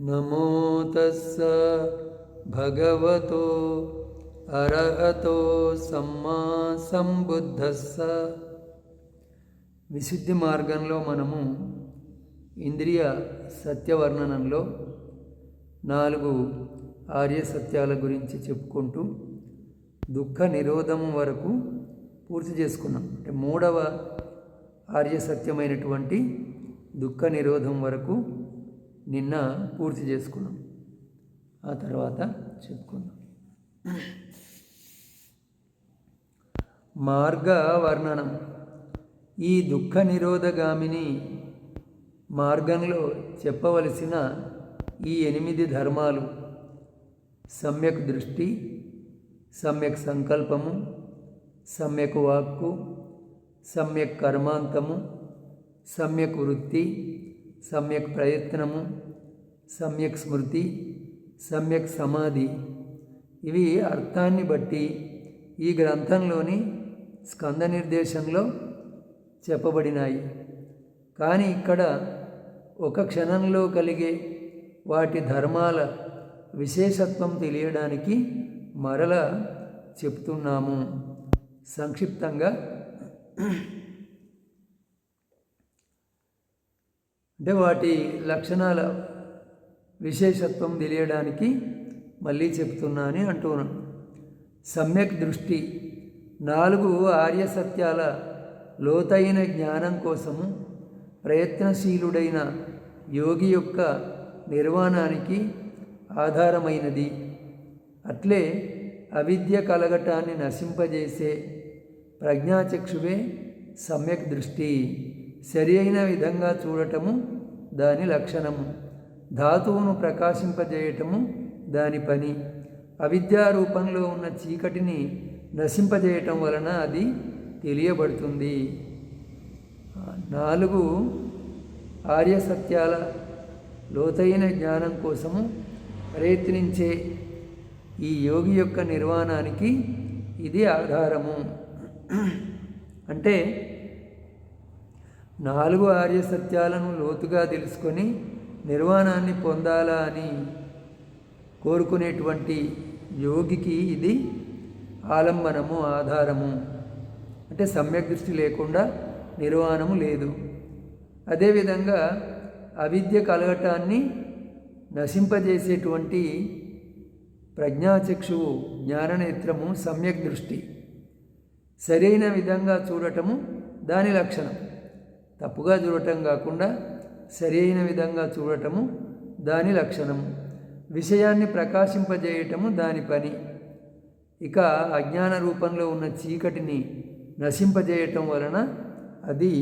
నమో తస్స భగవతో అరహతో సమ్మా సంబుద్ధస్స. విశుద్ధి మార్గంలో మనము ఇంద్రియ సత్యవర్ణనంలో నాలుగు ఆర్య సత్యాల గురించి చెప్పుకుంటూ దుఃఖ నిరోధం వరకు పూర్తి చేసుకున్నాం. అంటే మూడవ ఆర్య సత్యమైనటువంటి దుఃఖ నిరోధం వరకు నిన్న పూర్తి చేసుకున్నాం. ఆ తర్వాత చెప్పుకుందాం. మార్గ వర్ణనం ఈ దుఃఖ నిరోధగామిని మార్గంలో చెప్పవలసిన ఈ ఎనిమిది ధర్మాలు సమ్యక్ దృష్టి సమ్యక్ సంకల్పము సమ్యక్ వాక్కు సమ్యక్ కర్మాంతము సమ్యక్ వృత్తి సమ్యక్ ప్రయత్నము సమ్యక్ స్మృతి సమ్యక్ సమాధి. ఇవి అర్థాన్ని బట్టి ఈ గ్రంథంలోని స్కంద నిర్దేశంలో చెప్పబడినాయి. కానీ ఇక్కడ ఒక క్షణంలో కలిగే వాటి ధర్మాల విశేషత్వం తెలియడానికి మరల చెప్తున్నాము. సంక్షిప్తంగా అంటే వాటి లక్షణాల విశేషత్వం తెలియడానికి మళ్ళీ చెప్తున్నా అని అంటున్నాను సమ్యక్ దృష్టి నాలుగు ఆర్య సత్యాల లోతైన జ్ఞానం కోసము ప్రయత్నశీలుడైన యోగి యొక్క నిర్వాణానికి ఆధారమైనది. అట్లే అవిద్య కలగటాన్ని నశింపజేసే ప్రజ్ఞాచక్షువే సమ్యక్ దృష్టి. సరి అయిన విధంగా చూడటము దాని లక్షణము. ధాతువును ప్రకాశింపజేయటము దాని పని. అవిద్యా రూపంలో ఉన్న చీకటిని నశింపజేయటం వలన అది తెలియబడుతుంది. నాలుగు ఆర్య సత్యాల లోతైన జ్ఞానం కోసము ప్రయత్నించే ఈ యోగి యొక్క నిర్వాణానికి ఇది ఆధారము. అంటే నాలుగు ఆర్య సత్యాలను లోతుగా తెలుసుకొని నిర్వాణాన్ని పొందాలా అని కోరుకునేటువంటి యోగికి ఇది ఆలంబనము ఆధారము. అంటే సమ్యక్ దృష్టి లేకుండా నిర్వాణము లేదు. అదేవిధంగా అవిద్య కలగటాన్ని నశింపజేసేటువంటి ప్రజ్ఞాచక్షువు జ్ఞాననేత్రము సమ్యక్ దృష్టి. సరైన విధంగా చూడటము దాని లక్షణం. తప్పుగా చూడటం కాకుండా సరైన విధంగా చూడటము దాని లక్షణము. విషయాన్ని ప్రకాశింపజేయటము దాని పని. ఇక అజ్ఞాన రూపంలో ఉన్న చీకటిని నశింపజేయటం వలన అది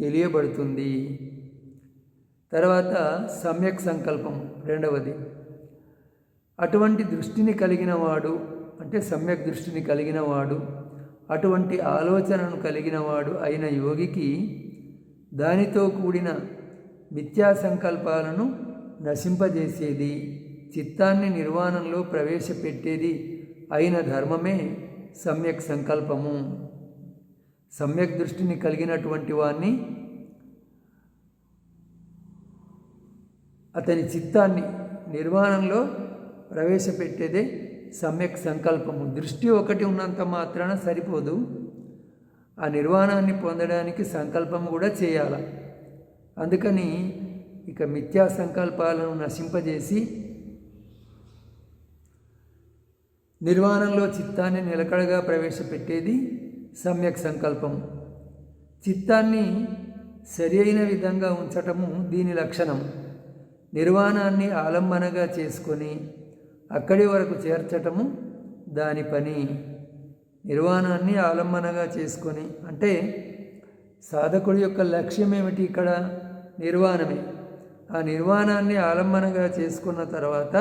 తెలియబడుతుంది. తర్వాత సమ్యక్ సంకల్పం రెండవది. అటువంటి దృష్టిని కలిగిన వాడు అంటే సమ్యక్ దృష్టిని కలిగిన వాడు అటువంటి ఆలోచనను కలిగిన వాడు అయిన యోగికి దానితో కూడిన మిథ్యా సంకల్పాలను నశింపజేసేది చిత్తాన్ని నిర్వాణంలో ప్రవేశపెట్టేది అయిన ధర్మమే సమ్యక్ సంకల్పము. సమ్యక్ దృష్టిని కలిగినటువంటి వాణ్ణి అతని చిత్తాన్ని నిర్వాణంలో ప్రవేశపెట్టేదే సమ్యక్ సంకల్పము. దృష్టి ఒకటి ఉన్నంత మాత్రాన సరిపోదు. ఆ నిర్వాణాన్ని పొందడానికి సంకల్పం కూడా చేయాలి. అందుకని ఇక మిథ్యా సంకల్పాలను నశింపజేసి నిర్వాణంలో చిత్తాన్ని నిలకడగా ప్రవేశపెట్టేది సమ్యక్ సంకల్పం. చిత్తాన్ని సరి అయిన విధంగా ఉంచటము దీని లక్షణం. నిర్వాణాన్ని ఆలంబనగా చేసుకొని అక్కడి వరకు చేర్చటము దాని పని. నిర్వాణాన్ని ఆలంబనగా చేసుకొని అంటే సాధకుడి యొక్క లక్ష్యం ఏమిటి ఇక్కడ? నిర్వాణమే. ఆ నిర్వాణాన్ని ఆలంబనగా చేసుకున్న తర్వాత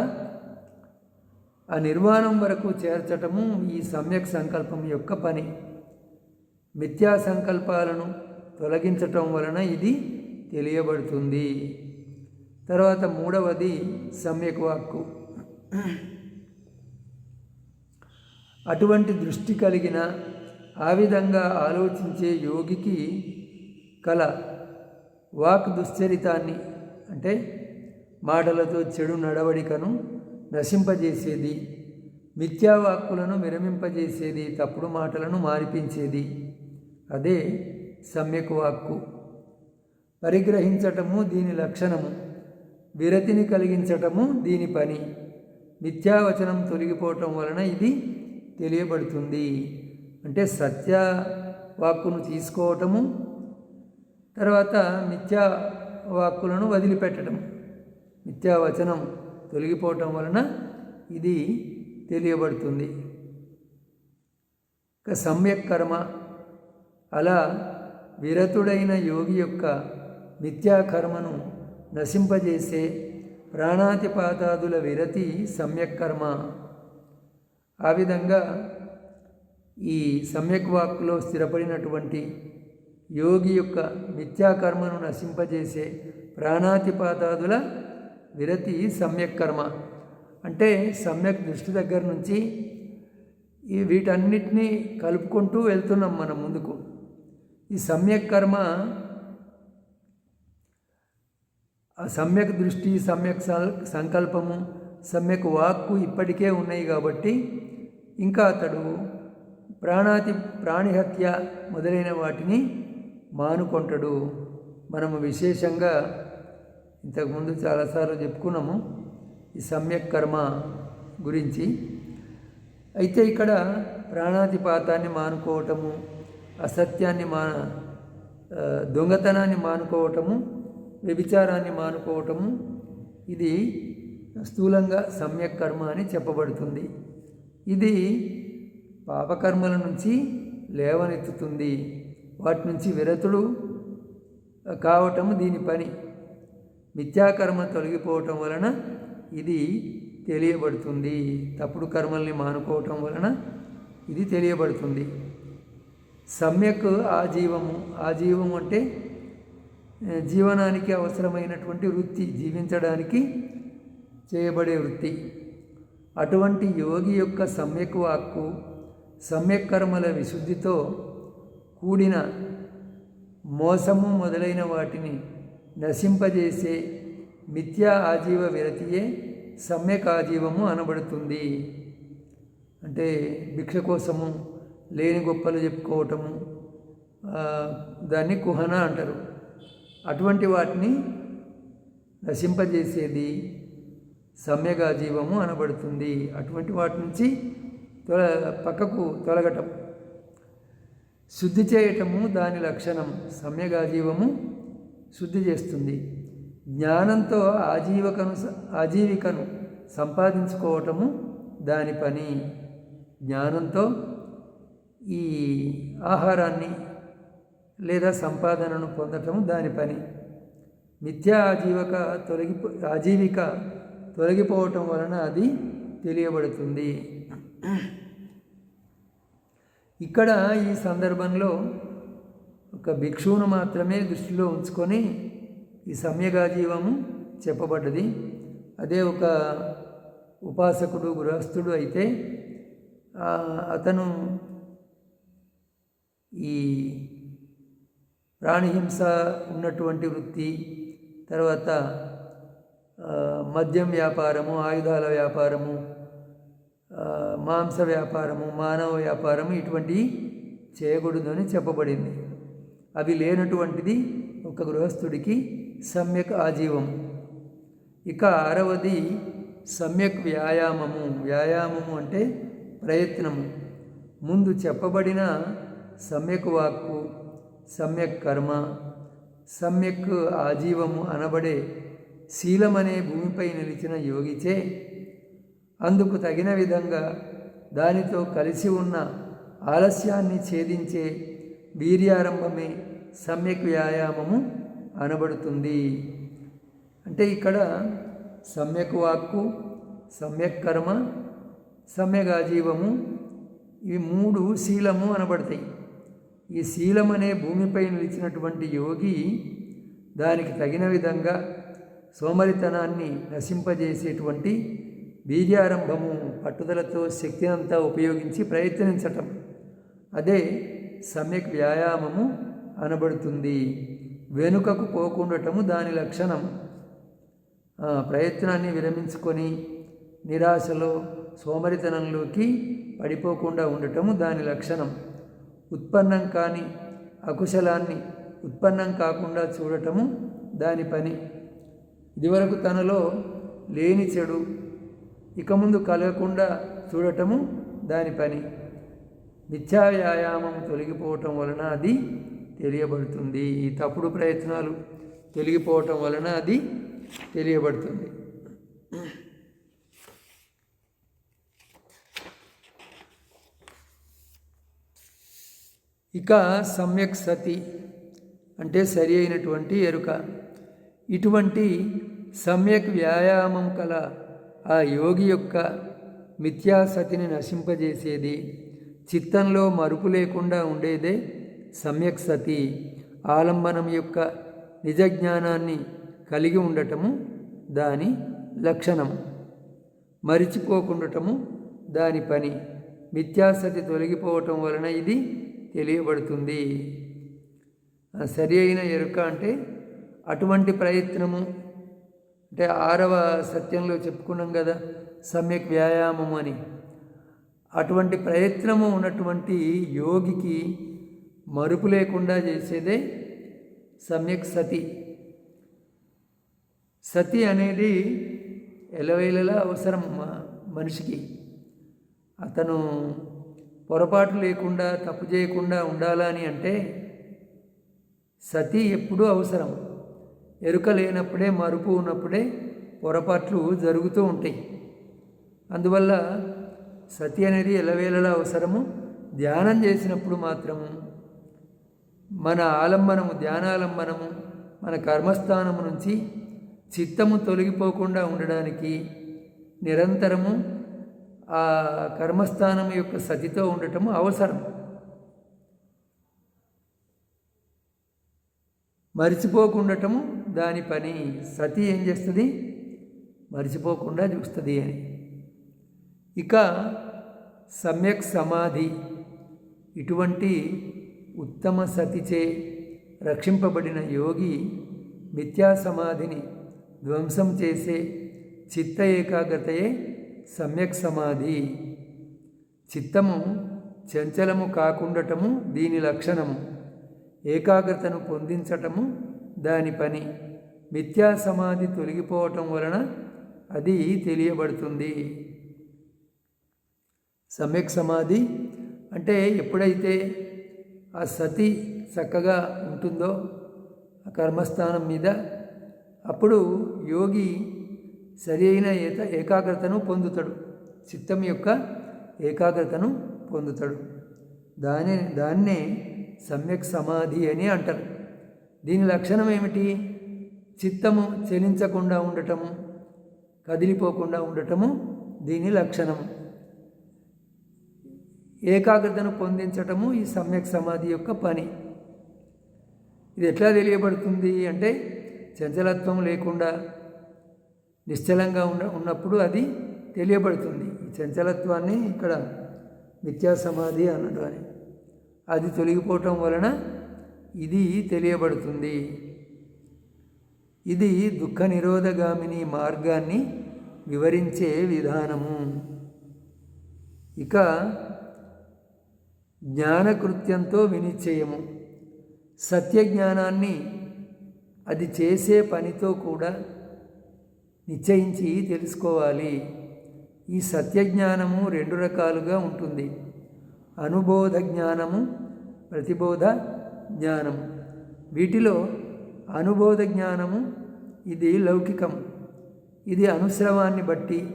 ఆ నిర్వాణం వరకు చేర్చటము ఈ సమ్యక్ సంకల్పం యొక్క పని. మిథ్యా సంకల్పాలను తొలగించటం వలన ఇది తెలియబడుతుంది. తర్వాత మూడవది సమ్యక్ వాక్కు. అటువంటి దృష్టి కలిగిన ఆ విధంగా ఆలోచించే యోగికి కల వాక్ దుశ్చరితాన్ని అంటే మాటలతో చెడు నడవడికను నశింపజేసేది మిథ్యావాక్కులను విరమింపజేసేది తప్పుడు మాటలను మారిపించేది అదే సమ్యక్ వాక్కు. పరిగ్రహించటము దీని లక్షణము విరతిని కలిగించటము దీని పని. మిథ్యావచనం తొలగిపోవటం వలన ఇది తెలియబడుతుంది. అంటే సత్య వాక్కును తీసుకోవటము తర్వాత మిథ్యా వాక్కులను వదిలిపెట్టడం మిథ్యావచనం తొలగిపోవటం వలన ఇది తెలియబడుతుంది. ఇక సమ్యక్ కర్మ. అలా విరతుడైన యోగి యొక్క మిథ్యాకర్మను నశింపజేసే ప్రాణాతిపాతాదుల విరతి సమ్యక్ కర్మ. ఆ విధంగా ఈ సమ్యక్ వాక్కులో స్థిరపడినటువంటి యోగి యొక్క మిథ్యాకర్మను నశింపజేసే ప్రాణాతిపాతాదుల విరతి సమ్యక్ కర్మ. అంటే సమ్యక్ దృష్టి దగ్గర నుంచి ఈ వీటన్నిటినీ కలుపుకుంటూ వెళ్తున్నాం మనం ముందుకు. ఈ సమ్యక్ కర్మ ఆ సమ్యక్ దృష్టి సమ్యక్ సల్- సంకల్పము సమ్యక్ వాక్కు ఇప్పటికే ఉన్నాయి కాబట్టి ఇంకా అతడు ప్రాణాతి ప్రాణిహత్య మొదలైన వాటిని మానుకొంటాడు. మనము విశేషంగా ఇంతకుముందు చాలాసార్లు చెప్పుకున్నాము ఈ సమ్యక్ కర్మ గురించి. అయితే ఇక్కడ ప్రాణాతిపాతాన్ని మానుకోవటము అసత్యాన్ని మా దొంగతనాన్ని మానుకోవటము వ్యభిచారాన్ని మానుకోవటము ఇది స్థూలంగా సమ్యక్ కర్మ అని చెప్పబడుతుంది. ఇది పాపకర్మల నుంచి లేవనెత్తుతుంది. వాటి నుంచి విరతుడు కావటము దీని పని. మిథ్యాకర్మ తొలగిపోవటం వలన ఇది తెలియబడుతుంది. తప్పుడు కర్మల్ని మానుకోవటం వలన ఇది తెలియబడుతుంది. సమ్యక్ ఆజీవము ఆజీవం అంటే జీవనానికి అవసరమైనటువంటి వృత్తి జీవించడానికి చేయబడే వృత్తి. అటువంటి యోగి యొక్క సమ్యక్ వాక్కు సమ్యక్ కర్మల విశుద్ధితో కూడిన మోసము మొదలైన వాటిని నశింపజేసే మిథ్యా ఆజీవ విరతియే సమ్యక్ ఆజీవము అనబడుతుంది. అంటే భిక్ష కోసము లేని గొప్పలు చెప్పుకోవటము దాన్ని కుహన అంటారు. అటువంటి వాటిని నశింపజేసేది సమ్యగా జీవము అనబడుతుంది. అటువంటి వాటి నుంచి తొల పక్కకు తొలగటం. శుద్ధి చేయటము దాని లక్షణం. సమ్యగా జీవము శుద్ధి చేస్తుంది. జ్ఞానంతో ఆజీవకను ఆజీవికను సంపాదించుకోవటము దాని పని. జ్ఞానంతో ఈ ఆహారాన్ని లేదా సంపాదనను పొందటము దాని పని. మిథ్యా ఆజీవక తొలగిపో ఆజీవిక తొలగిపోవటం వలన అది తెలియబడుతుంది. ఇక్కడ ఈ సందర్భంలో ఒక భిక్షువును మాత్రమే దృష్టిలో ఉంచుకొని ఈ సమ్యగాజీవము చెప్పబడ్డది. అదే ఒక ఉపాసకుడు గృహస్థుడు అయితే అతను ఈ ప్రాణిహింస ఉన్నటువంటి వృత్తి తర్వాత మద్యం వ్యాపారము ఆయుధాల వ్యాపారము మాంస వ్యాపారము మానవ వ్యాపారము ఇటువంటి చేయకూడదని చెప్పబడింది. అవి లేనటువంటిది ఒక గృహస్థుడికి సమ్యక్ ఆజీవం. ఇక ఆరవది సమ్యక్ వ్యాయామము. వ్యాయామము అంటే ప్రయత్నము. ముందు చెప్పబడిన సమ్యక్ వాక్కు సమ్యక్ కర్మ సమ్యక్ ఆజీవము అనబడే శీలమనే భూమిపై నిలిచిన యోగిచే అందుకు తగిన విధంగా దానితో కలిసి ఉన్న ఆలస్యాన్ని ఛేదించే వీర్యారంభమే సమ్యక్ వ్యాయామము అనబడుతుంది. అంటే ఇక్కడ సమ్యక్ వాక్కు సమ్యక్ కర్మ సమ్యగాజీవము ఇవి మూడు శీలము అనబడతాయి. ఈ శీలం అనే భూమిపై నిలిచినటువంటి యోగి దానికి తగిన విధంగా సోమరితనాన్ని నశింపజేసేటువంటి బీజారంభము పట్టుదలతో శక్తినంతా ఉపయోగించి ప్రయత్నించటం. అదే సమ్యక్ వ్యాయామము అనబడుతుంది. వెనుకకు పోకుండటము దాని లక్షణం. ప్రయత్నాన్ని విరమించుకొని నిరాశలో సోమరితనంలోకి పడిపోకుండా ఉండటము దాని లక్షణం. ఉత్పన్నం కాని అకుశలాన్ని ఉత్పన్నం కాకుండా చూడటము దాని పని. ఇదివరకు తనలో లేని చెడు ఇక ముందు కలగకుండా చూడటము దాని పని. మిథ్యా వ్యాయామం తొలగిపోవటం వలన అది తెలియబడుతుంది. ఈ తప్పుడు ప్రయత్నాలు తొలగిపోవటం వలన అది తెలియబడుతుంది. ఇక సమ్యక్ సతి అంటే సరి అయినటువంటి ఎరుక. ఇటువంటి సమ్యక్ వ్యాయామం కల ఆ యోగి యొక్క మిథ్యాసతిని నశింపజేసేది చిత్తంలో మరుపు లేకుండా ఉండేదే సమ్యక్ సతి. ఆలంబనం యొక్క నిజ జ్ఞానాన్ని కలిగి ఉండటము దాని లక్షణము మరిచిపోకుండటము దాని పని. మిథ్యాసతి తొలగిపోవటం వలన ఇది తెలియబడుతుంది. సరి అయిన ఎరుక అంటే అటువంటి ప్రయత్నము అంటే ఆరవ సత్యంలో చెప్పుకున్నాం కదా సమ్యక్ వ్యాయామం అని. అటువంటి ప్రయత్నము ఉన్నటువంటి యోగికి మరుపు లేకుండా చేసేదే సమ్యక్ సతి. సతి అనేది ఎలవేళలా అవసరం మనిషికి. అతను పొరపాటు లేకుండా తప్పు చేయకుండా ఉండాలని అంటే సతి ఎప్పుడూ అవసరం ఎరుక లేనప్పుడే మరుపు ఉన్నప్పుడే పొరపాట్లు జరుగుతూ ఉంటాయి. అందువల్ల సతి అనేది ఎలవేళలా అవసరము. ధ్యానం చేసినప్పుడు మాత్రము మన ఆలంబనము ధ్యానాలంబనము మన కర్మస్థానము నుంచి చిత్తము తొలగిపోకుండా ఉండడానికి నిరంతరము ఆ కర్మస్థానం యొక్క సతితో ఉండటము అవసరం. మరిచిపోకుండటము దాని పని సతి ఏం చేస్తుంది? మరిచిపోకుండా చూస్తుంది అని. ఇక సమ్యక్ సమాధి. ఇటువంటి ఉత్తమ సతిచే రక్షింపబడిన యోగి మిథ్యా సమాధిని ధ్వంసం చేసే చిత్త ఏకాగ్రతయే సమ్యక్ సమాధి. చిత్తము చంచలము కాకుండటము దీని లక్షణము. ఏకాగ్రతను పొందించటము దాని పని. మిథ్యా సమాధి తొలగిపోవటం వలన అది తెలియబడుతుంది. సమ్యక్ సమాధి అంటే ఎప్పుడైతే ఆ సతి చక్కగా ఉంటుందో ఆ కర్మస్థానం మీద అప్పుడు యోగి సరి అయిన ఏత ఏకాగ్రతను పొందుతాడు. చిత్తం యొక్క ఏకాగ్రతను పొందుతాడు. దాని దాన్నే సమ్యక్ సమాధి అని అంటారు. దీని లక్షణం ఏమిటి? చిత్తము చలించకుండా ఉండటము కదిలిపోకుండా ఉండటము దీని లక్షణము ఏకాగ్రతను పొందించటము ఈ సమ్యక్ సమాధి యొక్క పని. ఇది ఎట్లా తెలియబడుతుంది అంటే చంచలత్వం లేకుండా నిశ్చలంగా ఉన్న ఉన్నప్పుడు అది తెలియబడుతుంది. ఈ చంచలత్వాన్ని ఇక్కడ మిథ్యా సమాధి అన్నట్టు అది తొలగిపోవటం వలన ఇది తెలియబడుతుంది. ఇది దుఃఖ నిరోధగామిని మార్గాన్ని వివరించే విధానము. ఇక జ్ఞానకృత్యంతో వినిశ్చయము సత్యజ్ఞానాన్ని అది చేసే పనితో కూడా నిశ్చయించి తెలుసుకోవాలి. ఈ సత్యజ్ఞానము రెండు రకాలుగా ఉంటుంది. అనుబోధ జ్ఞానము ప్రతిబోధ జ్ఞానం. వీటిలో అనుబోధ జ్ఞానము ఇది లౌకికం. ఇది అనుశ్రవాన్ని బట్టి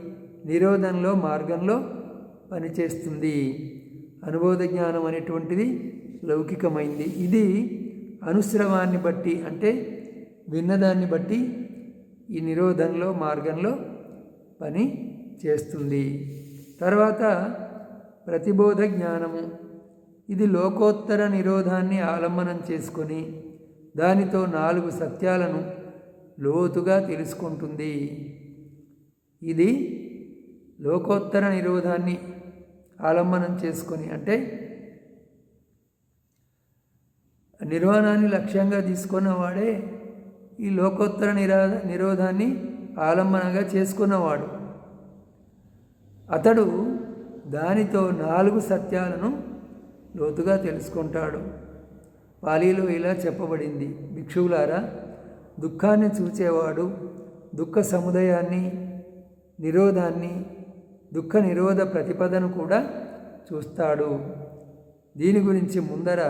నిరోధంలో మార్గంలో పనిచేస్తుంది. అనుబోధ జ్ఞానం అనేటువంటిది లౌకికమైంది. ఇది అనుశ్రవాన్ని బట్టి అంటే విన్నదాన్ని బట్టి ఈ నిరోధంలో మార్గంలో పని చేస్తుంది. తర్వాత ప్రతిబోధ జ్ఞానము. ఇది లోకోత్తర నిరోధాన్ని ఆలంబనం చేసుకొని దానితో నాలుగు సత్యాలను లోతుగా తెలుసుకుంటుంది. ఇది లోకోత్తర నిరోధాన్ని ఆలంబనం చేసుకొని అంటే నిర్వాణాన్ని లక్ష్యంగా తీసుకున్నవాడే ఈ లోకోత్తర నిరా నిరోధాన్ని ఆలంబనగా చేసుకున్నవాడు. అతడు దానితో నాలుగు సత్యాలను లోతుగా తెలుసుకుంటాడు. పాలీలో ఇలా చెప్పబడింది. భిక్షువులారా దుఃఖాన్ని చూచేవాడు దుఃఖ సముదయాన్ని నిరోధాన్ని దుఃఖ నిరోధ ప్రతిపదను కూడా చూస్తాడు. దీని గురించి ముందర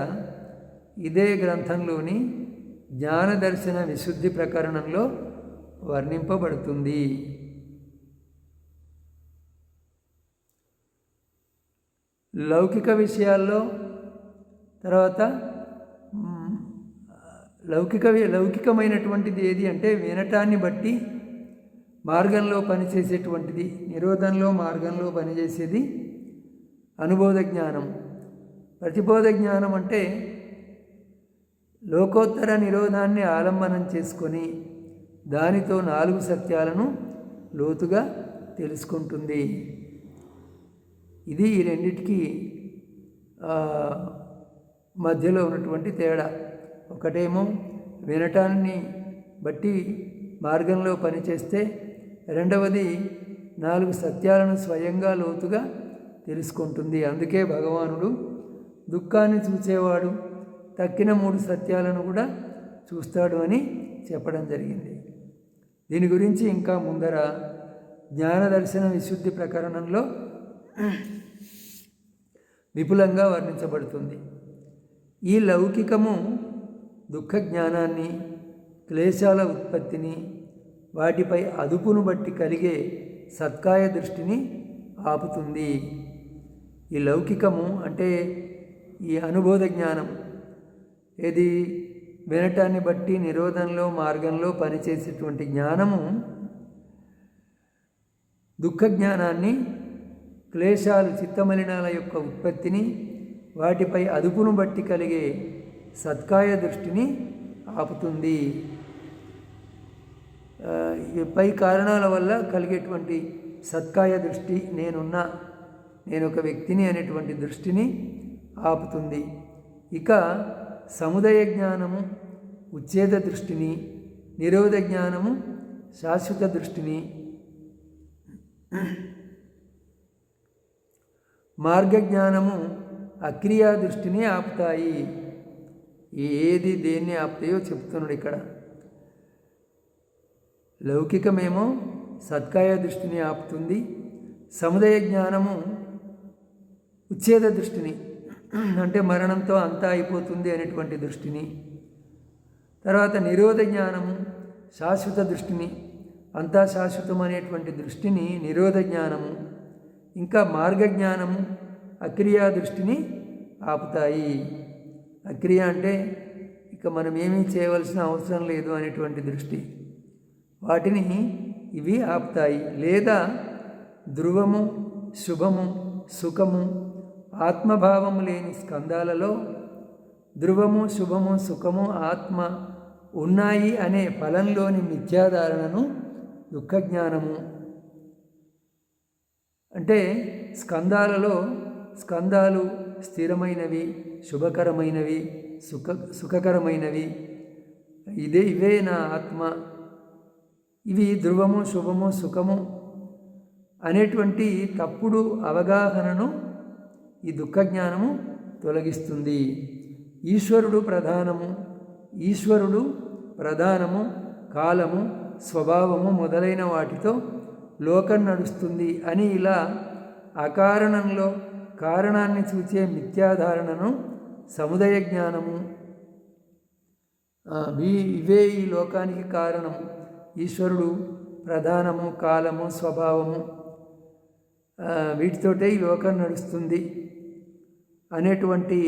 ఇదే గ్రంథంలోని జ్ఞానదర్శన విశుద్ధి ప్రకరణంలో వర్ణింపబడుతుంది. లౌకిక విషయాల్లో తర్వాత లౌకిక లౌకికమైనటువంటిది ఏది అంటే వినటాన్ని బట్టి మార్గంలో పనిచేసేటువంటిది నిరోధంలో మార్గంలో పనిచేసేది అనుబోధ జ్ఞానం. ప్రతిబోధ జ్ఞానం అంటే లోకోత్తర నిరోధాన్ని ఆలంబనం చేసుకొని దానితో నాలుగు సత్యాలను లోతుగా తెలుసుకుంటుంది. ఇది ఈ రెండింటికి మధ్యలో ఉన్నటువంటి తేడా. ఒకటేమో వినటాన్ని బట్టి మార్గంలో పనిచేస్తే రెండవది నాలుగు సత్యాలను స్వయంగా లోతుగా తెలుసుకుంటుంది. అందుకే భగవానుడు దుఃఖాన్ని చూసేవాడు తక్కిన మూడు సత్యాలను కూడా చూస్తాడు అని చెప్పడం జరిగింది. దీని గురించి ఇంకా ముందర జ్ఞాన దర్శన విశుద్ధి ప్రకరణంలో విపులంగా వర్ణించబడుతుంది. ఈ లౌకికము దుఃఖ జ్ఞానాన్ని క్లేశాల ఉత్పత్తిని వాటిపై అదుపును బట్టి కలిగే సత్కాయ దృష్టిని ఆపుతుంది. ఈ లౌకికము అంటే ఈ అనుబోధ జ్ఞానం. ఏది వినటాన్ని బట్టి నిరోధంలో మార్గంలో పనిచేసేటువంటి జ్ఞానము దుఃఖ జ్ఞానాన్ని క్లేశాలు చిత్తమలినాల యొక్క ఉత్పత్తిని వాటిపై అదుపును బట్టి కలిగే సత్కాయ దృష్టిని ఆపుతుంది. పై కారణాల వల్ల కలిగేటువంటి సత్కాయ దృష్టి నేనున్నా నేను ఒక వ్యక్తిని అనేటువంటి దృష్టిని ఆపుతుంది. ఇక సముదయ జ్ఞానము ఉచ్ఛేద దృష్టిని నిరోధ జ్ఞానము శాశ్వత దృష్టిని మార్గజ్ఞానము అక్రియా దృష్టిని ఆపుతాయి. ఏది దేన్ని ఆపుతాయో చెప్తున్నాడు ఇక్కడ. లౌకికమేమో సత్కాయ దృష్టిని ఆపుతుంది. సముదయ జ్ఞానము ఉచ్ఛేద దృష్టిని అంటే మరణంతో అంతా అయిపోతుంది అనేటువంటి దృష్టిని. తర్వాత నిరోధ జ్ఞానము శాశ్వత దృష్టిని అంతా శాశ్వతం అనేటువంటి దృష్టిని నిరోధ జ్ఞానము ఇంకా మార్గ జ్ఞానము అక్రియా దృష్టిని ఆపుతాయి. అక్రియ అంటే ఇక మనం ఏమీ చేయవలసిన అవసరం లేదు అనేటువంటి దృష్టి. వాటిని ఇవి ఆపుతాయి. లేదా ధ్రువము శుభము సుఖము ఆత్మభావము లేని స్కందాలలో ధ్రువము శుభము సుఖము ఆత్మ ఉన్నాయి అనే ఫలంలోని మిథ్యాధారణను దుఃఖజ్ఞానము అంటే స్కందాలలో స్కందాలు స్థిరమైనవి శుభకరమైనవి సుఖ సుఖకరమైనవి. ఇదే ఇవే నా ఆత్మ. ఇవి ధ్రువము శుభము సుఖము అనేటువంటి తప్పుడు అవగాహనను ఈ దుఃఖజ్ఞానము తొలగిస్తుంది. ఈశ్వరుడు ప్రధానము. ఈశ్వరుడు ప్రధానము కాలము స్వభావము మొదలైన వాటితో లోకం నడుస్తుంది అని ఇలా అకారణంలో కారణాన్ని చూచే మిథ్యాధారణను సముదయ జ్ఞానము వీ- ఇవే ఈ లోకానికి కారణం. ఈశ్వరుడు ప్రధానము కాలము స్వభావము వీటితోటే ఈ లోకం నడుస్తుంది అనేటువంటి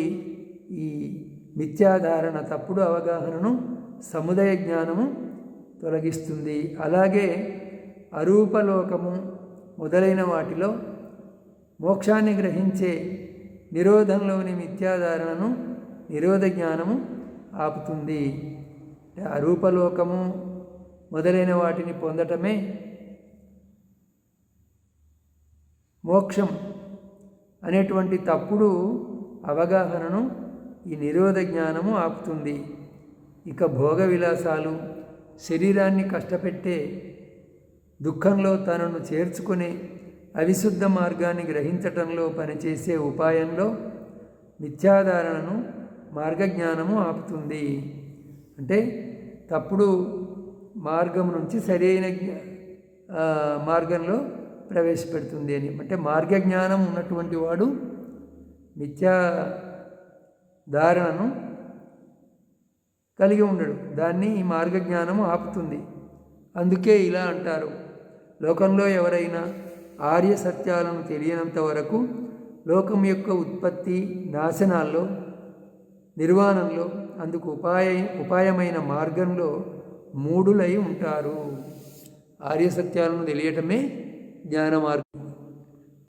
ఈ మిథ్యాధారణ తప్పుడు అవగాహనను సముదయ జ్ఞానము తొలగిస్తుంది. అలాగే అరూపలోకము మొదలైన వాటిలో మోక్షాన్ని గ్రహించే నిరోధంలోని మిథ్యాధారణను నిరోధ జ్ఞానము ఆపుతుంది. అరూపలోకము మొదలైన వాటిని పొందటమే మోక్షం అనేటువంటి తప్పుడు అవగాహనను ఈ నిరోధ జ్ఞానము ఆపుతుంది. ఇక భోగ విలాసాలు శరీరాన్ని కష్టపెట్టే దుఃఖంలో తనను చేర్చుకుని అవిశుద్ధ మార్గాన్ని గ్రహించటంలో పనిచేసే ఉపాయంలో మిథ్యాధారణను మార్గజ్ఞానము ఆపుతుంది. అంటే తప్పుడు మార్గం నుంచి సరైన మార్గంలో ప్రవేశపెడుతుంది అని. అంటే మార్గజ్ఞానం ఉన్నటువంటి వాడు మిథ్యా ధారణను కలిగి ఉండడు. దాన్ని ఈ మార్గజ్ఞానము ఆపుతుంది. అందుకే ఇలా అంటారు. లోకంలో ఎవరైనా ఆర్య సత్యాలను తెలియనంత వరకు లోకం యొక్క ఉత్పత్తి నాశనాల్లో నిర్వాణంలో అందుకు ఉపాయ ఉపాయమైన మార్గంలో మూడులై ఉంటారు. ఆర్య సత్యాలను తెలియటమే జ్ఞాన మార్గం.